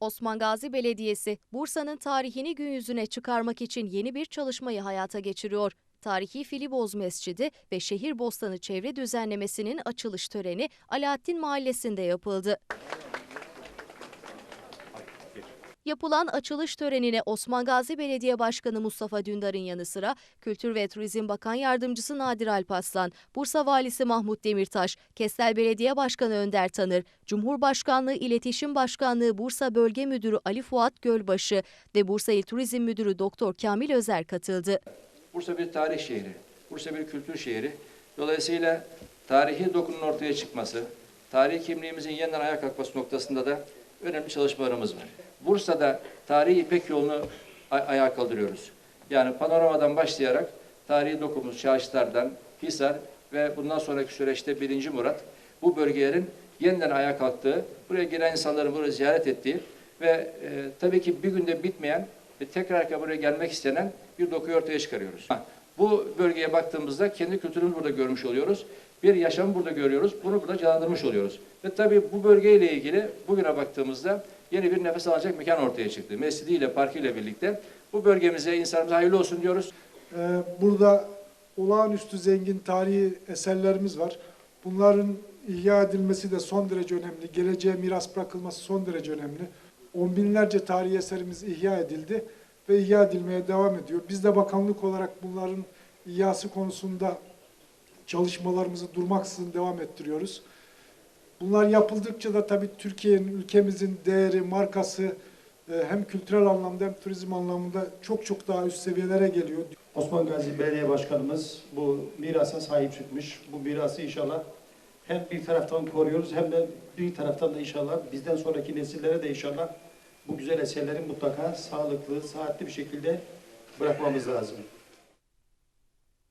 Osman Gazi Belediyesi, Bursa'nın tarihini gün yüzüne çıkarmak için yeni bir çalışmayı hayata geçiriyor. Tarihi Filiboz Mescidi ve Şehir Bostanı çevre düzenlemesinin açılış töreni Alaaddin Mahallesi'nde yapıldı. Yapılan açılış törenine Osman Gazi Belediye Başkanı Mustafa Dündar'ın yanı sıra Kültür ve Turizm Bakan Yardımcısı Nadir Alpaslan, Bursa Valisi Mahmut Demirtaş, Kestel Belediye Başkanı Önder Tanır, Cumhurbaşkanlığı İletişim Başkanlığı Bursa Bölge Müdürü Ali Fuat Gölbaşı ve Bursa İl Turizm Müdürü Doktor Kamil Özer katıldı. Bursa bir tarih şehri, Bursa bir kültür şehri. Dolayısıyla tarihi dokunun ortaya çıkması, tarihi kimliğimizin yeniden ayağa kalkması noktasında da önemli çalışmalarımız var. Bursa'da tarihi İpek yolunu ay- ayağa kaldırıyoruz. Yani panoramadan başlayarak tarihi dokumuz Çarşılar'dan, Hisar ve bundan sonraki süreçte 1. Murat bu bölgelerin yeniden ayağa kalktığı, buraya gelen insanların burayı ziyaret ettiği ve e, tabii ki bir günde bitmeyen ve tekrar buraya gelmek istenen bir dokuyu ortaya çıkarıyoruz. Bu bölgeye baktığımızda kendi kültürümüzü burada görmüş oluyoruz. Bir yaşamı burada görüyoruz. Bunu burada canlandırmış oluyoruz. Ve tabii bu bölgeyle ilgili bugüne baktığımızda yeni bir nefes alacak mekan ortaya çıktı. Mescidiyle, parkıyla birlikte bu bölgemize, insanımıza hayırlı olsun diyoruz. Ee, Burada olağanüstü zengin tarihi eserlerimiz var. Bunların ihya edilmesi de son derece önemli. Geleceğe miras bırakılması son derece önemli. On binlerce tarihi eserimiz ihya edildi ve ihya edilmeye devam ediyor. Biz de bakanlık olarak bunların ihyası konusunda çalışmalarımızı durmaksızın devam ettiriyoruz. Bunlar yapıldıkça da tabii Türkiye'nin, ülkemizin değeri, markası e, hem kültürel anlamda hem turizm anlamında çok çok daha üst seviyelere geliyor. Osman Gazi Belediye Başkanımız bu mirasa sahip çıkmış. Bu mirası inşallah hem bir taraftan koruyoruz hem de bir taraftan da inşallah bizden sonraki nesillere de inşallah bu güzel eserleri mutlaka sağlıklı, saatli bir şekilde bırakmamız lazım.